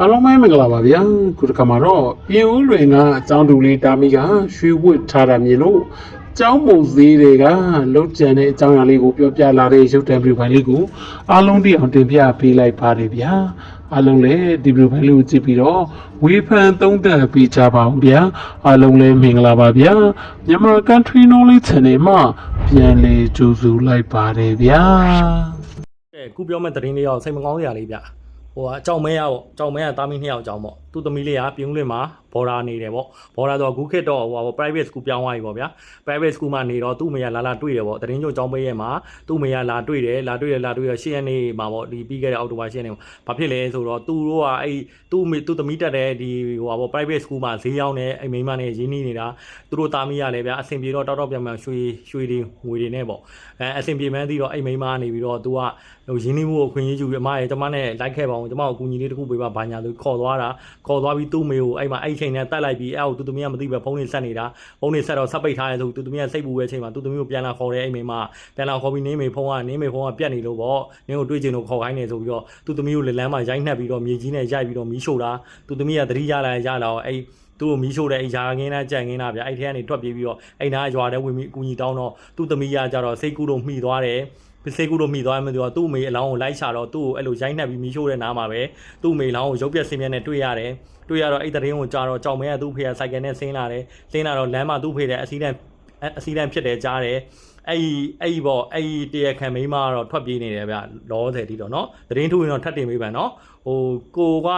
အားလုံးပဲမင်္ဂလာပါဗျာခုတစ်ခါမှာတော့ပြင်ဦးလွင်ကအကြောင်းတူလေးတာမီကရွှေဝတ်ထားတာမြင်လို့ကျောင်းပုံစည်းတွေကလုတ်ကြံတဲ့အကြောင်းအရာလေးကိုပြောပြလာတဲ့ရုပ်တံဗီဒီယိုဖိုင်လေးကိုအားလုံးတိအောင်တင်ပြပေးလိုက်ပါတယ်ဗျာအားလုံးလည်းဒီဗီဒီယိုဖိုင်လေးကိုကြည့်ပြီးတော့ဝေဖန်သုံးသပ်ပေးကြပါအောင်ဗျာအားလုံးလည်းမင်္ဂလာပါဗျာမြန်မာ Country Knowledge Channel မှာပြန်လည်ကြိုဆိုလိုက်ပါတယ်ဗျာအဲခုပြောမဲ့သတင်းလေးတော့စိတ်မကောင်းစရာလေးဗျ ဟိုကအကြောင်မဲရပေါ့အကြောင်မဲကတာမီနှစ်ယောက်အကြောင်းပေါ့သူ့သမီးလေးကပြုံးလင်းမှာ ဘော်ဒါနေတယ်ပေါ့ဘော်ဒါဆိုခုခေတ်တော့ဟိုပါ private school ပြောင်းသွားပြီပေါ့ဗျာ private school မှာနေတော့သူ့မေကလာလာတွေ့တယ်ပေါ့သတင်းချုပ်အကြောင်းပေးရဲမှာသူ့မေကလာတွေ့တယ်လာတွေ့တယ်လာတွေ့ရရှေ့ရက်နေ့မှာပေါ့ဒီပြီးခဲ့တဲ့အောက်တိုဘာရှေ့ရက်နေ့မှာဘာဖြစ်လဲဆိုတော့သူတို့ကအဲ့သူ့မေသူ့သမီးတက်တဲ့ဒီဟိုပါပေါ့ private school မှာဈေးရောက်နေအဲ့မိန်းမနဲ့ရင်းနှီးနေတာသူတို့တာမီးရလဲဗျာအဆင်ပြေတော့တောက်တောက်ပြန်ပြန်ရွှေရွှေတွေငွေတွေနဲ့ပေါ့အဲအဆင်ပြေမှန်းသိတော့အဲ့မိန်းမကနေပြီးတော့သူကဟိုရင်းနှီးမှုကိုအခွင့်အရေးယူပြီးအမရဲ့ကျမနဲ့လိုက်ခဲ့ပါအောင်ကျမကိုအကူအညီလေးတစ်ခုပေးပါဘာညာလို့ခေါ်သွားတာခေါ်သွားပြီးသူ့မေကိုအဲ့မှာအဲ့ချိန်နဲ့တက်လိုက်ပြီးအဲ့ဟိုသူသမီးကမသိပဲဖုန်းလေးဆက်နေတာဖုန်းလေးဆက်တော့ဆက်ပိတ်ထားရဲဆိုသူသမီးကစိတ်ပူရဲ့အချိန်မှာသူသမီးကိုပြန်လာခေါ်တယ်အဲ့မိမပြန်လာခေါ်ပြီးနင်းမေဖုန်းကနေမေဖုန်းကပြတ်နေလို့ပေါ့နင်းကိုတွေးချင်လို့ခေါ်ခိုင်းနေဆိုပြီးတော့သူသမီးကိုလက်လန်းမှာရိုက်နှက်ပြီးတော့မြေကြီးနဲ့ရိုက်ပြီးတော့မီးရှို့တာသူသမီးကသတိရလာရလာတော့အဲ့သူ့ကိုမီးရှို့တဲ့အိမ်ယာငင်းသားကြံငင်းသားဗျအဲ့ထဲကနေထွက်ပြေးပြီးတော့အိမ်သားရွာထဲဝင်ပြီးအကူကြီးတောင်းတော့သူ့သမီးကကြတော့စိတ်ကူးတော့မှီသွားတယ် ပစေကူတို့မိသွားမှပြောသူ့အမေအလောင်းကိုလိုက်ရှာတော့သူ့ကိုအဲ့လိုရိုက်နှက်ပြီးမီးရှို့တဲ့နားမှာပဲသူ့အမေလောင်းကိုရုပ်ပြက်ဆင်းပြက်နဲ့တွေ့ရတယ်တွေ့ရတော့အဲ့တရင်ကိုကြာတော့ကြောင်မဲကသူ့ဖေကစိုက်ကယ်နဲ့ဆင်းလာတယ်ဆင်းလာတော့လမ်းမှာသူ့ဖေတဲ့အစီးတန်းအစီးတန်းဖြစ်တယ်ကြားတယ်အဲ့ဒီအဲ့ဒီပေါ့အဲ့ဒီတရခံမိန်းမကတော့ထွက်ပြေးနေတယ်ဗျလောဆယ်တီတော့နော်သတင်းထုတ်ရင်တော့ထပ်တင်ပေးပါနော်ဟိုကိုက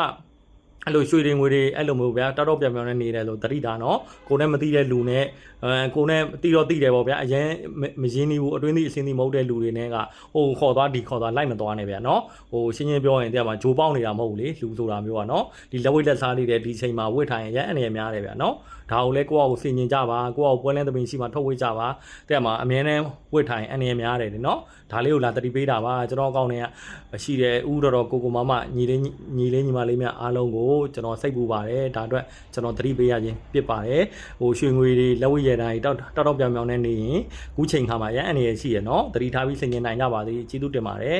အဲ့လိုရွှေတွေငွေတွေအဲ့လိုမျိုးဗျာတောက်တော့ပြောင်ပြောင်နဲ့နေတယ်လို့တတိတာနော်ကိုနဲ့မသိတဲ့လူနဲ့အဲကိုနဲ့တီတော့တီတယ်ပေါ့ဗျာအရင်မရင်းနေဘူးအတွင်းသီးအစင်းသီးမဟုတ်တဲ့လူတွေနဲ့ကဟိုခေါ်သွားဒီခေါ်သွားလိုက်မသွားနဲ့ဗျာနော်ဟိုရှင်းရှင်းပြောရင်တဲ့မှာဂျိုးပေါက်နေတာမဟုတ်ဘူးလေလူဆိုတာမျိုးကနော်ဒီလက်ဝိတ်လက်စားလေးတဲ့ဒီချိန်မှာဝတ်ထိုင်ရင်ရန်အနေရများတယ်ဗျာနော်ဒါကိုလည်းကိုယ့်အကိုစင်ញင်ကြပါကိုယ့်အကိုပွဲလန်းသမင်ရှိမှထုတ်ဝေးကြပါတဲ့မှာအမြဲတမ်းဝတ်ထိုင်အနေရများတယ်နော်ဒါလေးကိုလာတတိပေးတာပါကျွန်တော်အကောင့်ထဲကရှိတယ်ဥတော်တော်ကိုကိုမမညီလေးညီလေးညီမလေးများအားလုံးကိုကျွန်တော်စိတ်ပူပါတယ်ဒါအတွက်ကျွန်တော်တတိပေးရခြင်းဖြစ်ပါတယ်ဟိုရွှေငွေတွေလက်ဝိတ်ရတိုင်းတောက်တောက်တောက်ပြောင်ပြောင်နဲ့နေရင်ခုချိန်ခါမှာရန်အနေရရှိရနော်တတိထားပြီးစင်ញင်နိုင်ကြပါသေးကျေးဇူးတင်ပါတယ်